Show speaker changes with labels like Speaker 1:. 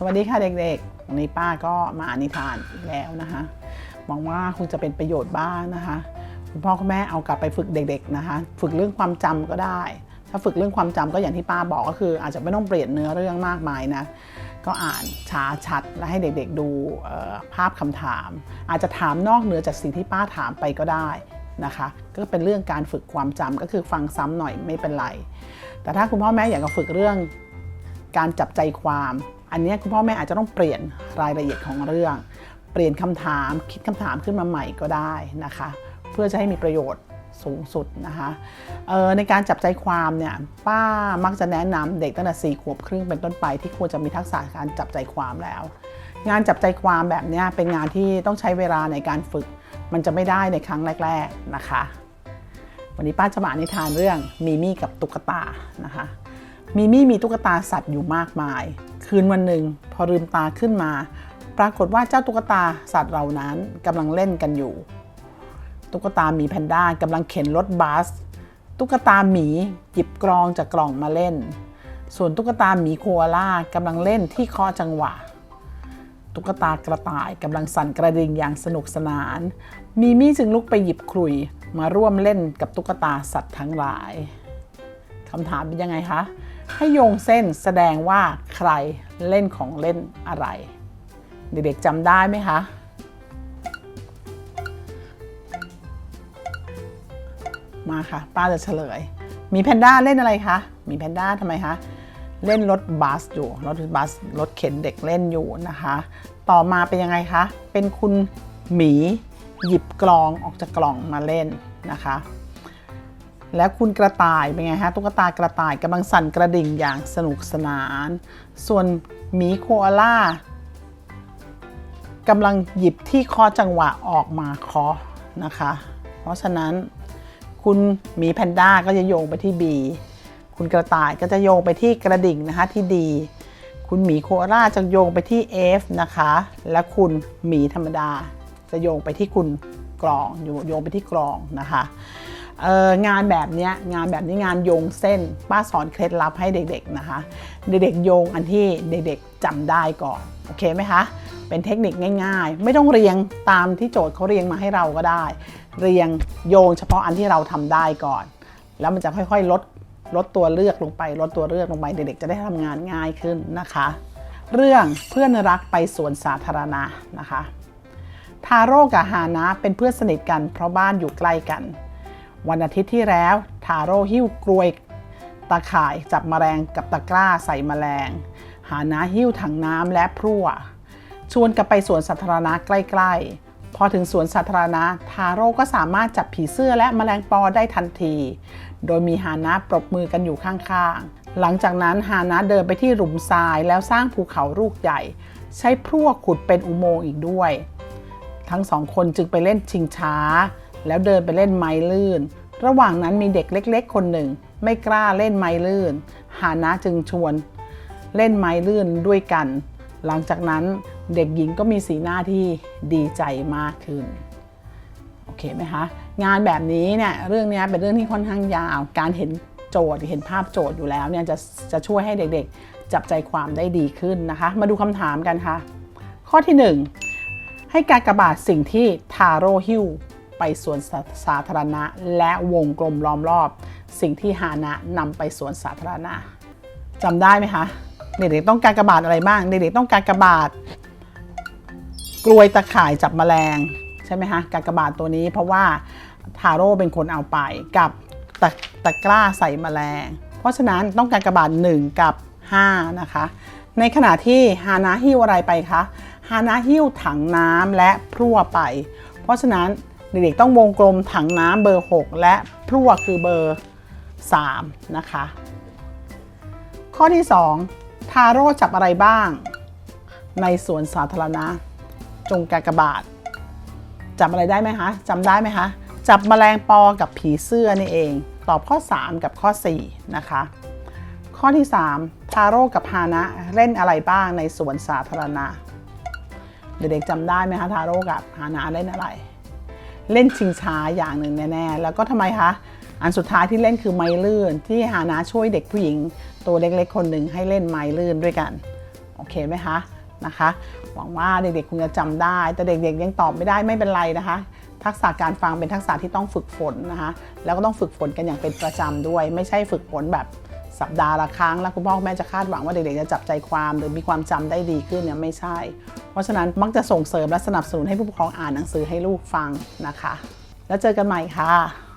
Speaker 1: สวัสดีค่ะเด็กๆ วันนี้ป้าก็มาอ่านนิทานอีกแล้วนะคะหวังว่าคงจะเป็นประโยชน์บ้างนะคะ คุณพ่อคุณแม่เอากลับไปฝึกเด็ก ๆนะคะ ฝึกเรื่องความจำก็ได้ ถ้าฝึกเรื่องความจำก็อย่างที่ป้าบอกก็คือ อาจจะไม่ต้องเปลี่ยนเนื้อเรื่องมากมายนะ ก็อ่านช้าชัดและให้เด็กๆดูภาพคำถาม อาจจะถามนอกเหนือจากสิ่งที่ป้าถามไปก็ได้นะคะ ก็เป็นเรื่องการฝึกความจำก็คือฟังซ้ำหน่อยไม่เป็นไร แต่ถ้าคุณพ่อแม่อยากจะฝึกเรื่องการจับใจความ อันนี้คุณพ่อแม่อาจจะต้องเปลี่ยนรายละเอียดของเรื่อง เปลี่ยนคำถามคิดคำถามขึ้นมาใหม่ก็ได้นะคะ เพื่อจะให้มีประโยชน์สูงสุดนะคะในการจับใจความเนี่ยป้ามักจะแนะนำเด็กตั้งแต่สี่ขวบครึ่งเป็นต้นไปที่ควรจะมีทักษะการจับใจความแล้ว งานจับใจความแบบนี้เป็นงานที่ต้องใช้เวลาในการฝึก มันจะไม่ได้ในครั้งแรก ๆนะคะ วันนี้ป้าจะมาอ่านนิทานเรื่องมีมี่กับตุ๊กตานะคะ มีมี่มีตุ๊กตาสัตว์อยู่มากมาย คืนวันหนึ่งพอลืมตาขึ้นมา ปรากฏว่าเจ้าตุ๊กตาสัตว์เหล่านั้นกำลังเล่นกันอยู่ ตุ๊กตาหมีแพนด้ากำลังเข็นรถบัส ตุ๊กตาหมีหยิบกรองจากกล่องมาเล่น ส่วนตุ๊กตาหมีโคอาล่ากำลังเล่นที่คอจังหวะ ตุ๊กตากระต่ายกำลังสั่นกระดิ่งอย่างสนุกสนาน มีมี่จึงลุกไปหยิบขลุยมาร่วมเล่นกับตุ๊กตาสัตว์ทั้งหลายคำถามเป็นยังไงคะ ให้โยงเส้นแสดงว่าใครเล่นของเล่นอะไร เด็กๆจำได้ไหมคะ มาค่ะ ป้าจะเฉลย มีแพนด้าเล่นอะไรคะ มีแพนด้าทำไมคะ เล่นรถบัสอยู่ รถบัสรถเข็นเด็กเล่นอยู่นะคะ ต่อมาเป็นยังไงคะ เป็นคุณหมีหยิบกลองออกจากกล่องมาเล่นนะคะ แล้วคุณกระต่ายเป็นไงฮะตุ๊กตากระต่ายกำลังสั่นกระดิ่งอย่างสนุกสนาน ส่วนหมีโคอาล่ากำลังหยิบที่คอจังหวะออกมาคาะนะคะ เพราะฉะนั้นคุณหมีแพนด้าก็จะโยงไปที่ B คุณกระต่ายก็จะโยงไปที่กระดิ่งนะคะที่ D คุณหมีโคอาล่าจะโยงไปที่ F นะคะ และคุณหมีธรรมดา จะโยงไปที่คุณกรองโยงไปที่กรองนะคะ งานแบบนี้งานแบบนี้งานโยงเส้น ป้าสอนเคล็ดลับให้เด็กๆนะคะ เด็กๆโยงอันที่เด็กๆจำได้ก่อนโอเคไหมคะเป็นเทคนิคง่าย ๆ ไม่ต้องเรียงตามที่โจทย์เขาเรียงมาให้เราก็ได้ เรียงโยงเฉพาะอันที่เราทำได้ก่อน แล้วมันจะค่อยๆลดลดตัวเลือกลงไป ลดตัวเลือกลงไปเด็กๆจะได้ทำงานง่ายขึ้นนะคะ เรื่องเพื่อนรักไปสวนสาธารณะนะคะ ทาโร่กับฮานะเป็นเพื่อนสนิทกันเพราะบ้านอยู่ใกล้กัน วันอาทิตย์ที่แล้วทาโร่หิ้วกลวยตาข่ายจับแมลงกับตะกร้าใส่แมลง หาน้าหิ้วถังน้ำและพรั่ว ชวนกันไปสวนสาธารณะใกล้ ๆ พอถึงสวนสาธารณะทาโร่ก็สามารถจับผีเสื้อและแมลงปอได้ทันที โดยมีฮานะปรบมือกันอยู่ข้างๆ หลังจากนั้นฮานะเดินไปที่หลุมทรายแล้วสร้างภูเขาลูกใหญ่ ใช้พรั่วขุดเป็นอุโมงค์อีกด้วย ทั้งสองคนจึงไปเล่นชิงช้า แล้วเดินไปเล่นไม้ลื่น ระหว่างนั้นมีเด็กเล็ก ๆ คนหนึ่ง ไม่กล้าเล่นไม้ลื่นฮานะจึงชวน เล่นไม้ลื่นด้วยกัน หลังจากนั้นเด็กหญิงก็มีสีหน้าที่ดีใจมากขึ้นโอเคไหมคะงานแบบนี้เนี่ยเรื่องนี้เป็นเรื่องที่ค่อนข้างยาวการเห็นโจทย์เห็นภาพโจทย์อยู่แล้วเนี่ยจะจะช่วยให้เด็กๆ จับใจความได้ดีขึ้นนะคะ มาดูคำถามกันค่ะ ข้อที่หนึ่งให้การกระบาดสิ่งที่ทาโร่หิ้ว ไปสวนสาสาธารณะ และวงกลมล้อมรอบ สิ่งที่ฮานะนำไปสวนสาธารณะจำได้ไหมคะเด็กๆต้องการกระบาดอะไรบ้างเด็กๆต้องการกระบาดกลวยตะข่ายจับแมลงใช่ไหมคะการกระบาดตัวนี้เพราะว่าทาโร่เป็นคนเอาไปกับตะตะกร้าใส่แมลง เพราะฉะนั้นต้องการกระบาด1กับ5นะคะในขณะที่ฮานะหิ้วอะไรไปคะฮานะหิ้วถังน้ำและพรั่วไป เพราะฉะนั้น เด็กๆต้องวงกลมถังน้ำเบอร์ 6 และพรั่วคือเบอร์ 3 นะคะ ข้อที่ 2 ทาโร่จับอะไรบ้าง ในสวนสาธารณะ จงกากบาทจำอะไรได้ไหมคะจำได้ไหมคะ จับแมลงปอกับผีเสื้อนี่เอง ตอบข้อ 3 กับข้อ 4 นะคะ ข้อที่ 3 ทาโร่กับฮานะเล่นอะไรบ้างในสวนสาธารณะ เด็กๆจำได้ไหมคะทาโร่กับฮานะเล่นอะไร เล่นชิงช้าอย่างหนึ่งแน่ๆ แล้วก็ทำไมคะ อันสุดท้ายที่เล่นคือไม้ลื่น ที่ฮานะช่วยเด็กผู้หญิง ตัวเล็กๆ คนหนึ่งให้เล่นไม้ลื่นด้วยกัน โอเคไหมคะนะคะ หวังว่าเด็กๆคงจะจำได้ แต่เด็กๆยังตอบไม่ได้ไม่เป็นไรนะคะ ทักษะการฟังเป็นทักษะที่ต้องฝึกฝนนะคะ แล้วก็ต้องฝึกฝนกันอย่างเป็นประจำด้วย ไม่ใช่ฝึกฝนแบบ สัปดาห์ละครั้ง แล้วคุณพ่อคุณแม่จะคาดหวังว่าเด็กๆจะจับใจความหรือมีความจำได้ดีขึ้นเนี่ยไม่ใช่ เพราะฉะนั้นมักจะส่งเสริมและสนับสนุนให้ผู้ปกครองอ่านหนังสือให้ลูกฟังนะคะ แล้วเจอกันใหม่ค่ะ